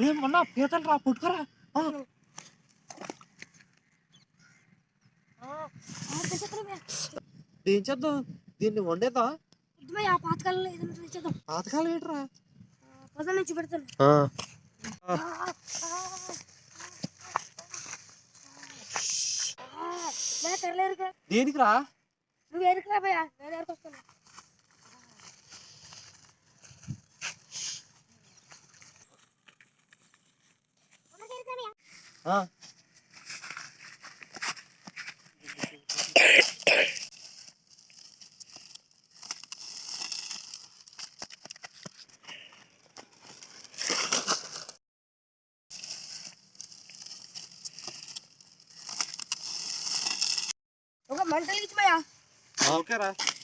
ఏమన్నా పీతలు రా పుట్టుకురా. ఏం చేద్దాం? దీన్ని చేద్దాం పాతకాలం ఏంట్రా? నుంచి పెడతాను దేనికిరా? నువ్వు ఎరుకురా భయ్యా? నేను ఎరుకొస్తాను हाँ। मंडल इसमें क्या रहा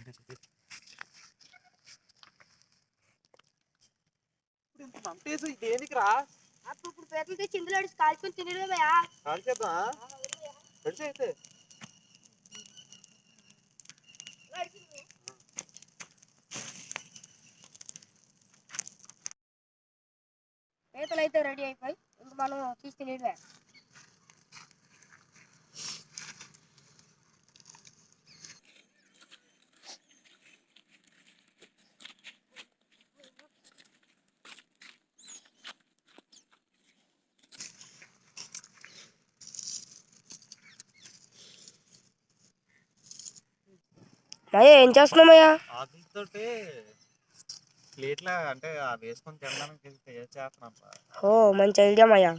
ఇప్పుడు ఇంత మంటేసి దేనికిరా అప్పుడు ఇప్పుడు పేదలు తెచ్చి ఇందులో అడిచి కాల్చుకొని తినడమే భయ్యా. కాల్ చేద్దాం నడిచి అయితే. పీతలు అయితే రెడీ అయిపోయి ఇంక మనం తీసి అయ్యా ఏం చేస్తున్నామయ్యా ఆకులతోటి ప్లేట్లా అంటే వేసుకొని తినడానికి చేస్తున్నాం ఓ మంచి ఐడియా అయ్యా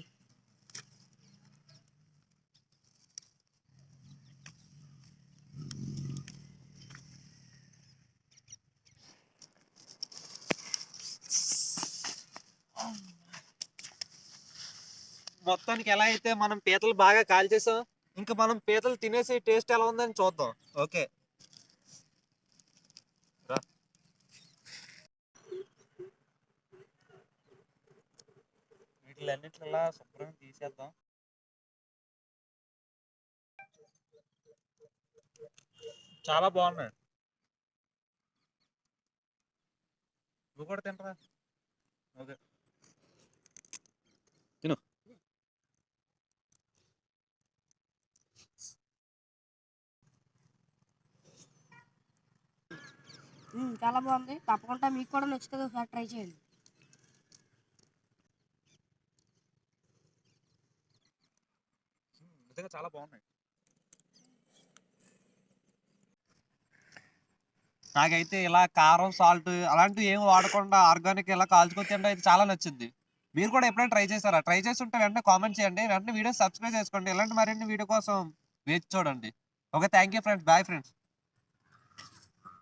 మొత్తానికి ఎలా అయితే మనం పీతలు బాగా కాల్చేసాం ఇంకా మనం పీతలు తినేసి టేస్ట్ ఎలా ఉందని చూద్దాం. ఓకే. వీటిలన్నిట్లా శుభ్రంగా తీసేద్దాం. చాలా బాగున్నాయి. నువ్వు కూడా తింటరా ఓకే. తిను. చాలా బాగుంది. తప్పకుండా మీకు కూడా నచ్చుతుంది ఒకసారి ట్రై చేయండి. నిజంగా చాలా బాగున్నాయి. నాకైతే ఇలా కారం సాల్ట్ అలాంటివి ఏం వాడకుండా ఆర్గానిక్ ఇలా కాల్చుకొని తినడం అయితే చాలా నచ్చింది. మీరు కూడా ఎప్పుడైనా ట్రై చేశారా? ట్రై చేసి ఉంటే వెంటనే కామెంట్ చేయండి. వెంటనే వీడియో సబ్స్క్రైబ్ చేసుకోండి. ఇలాంటి మరిన్ని వీడియో కోసం వేచి చూడండి. Okay thank you friends bye friends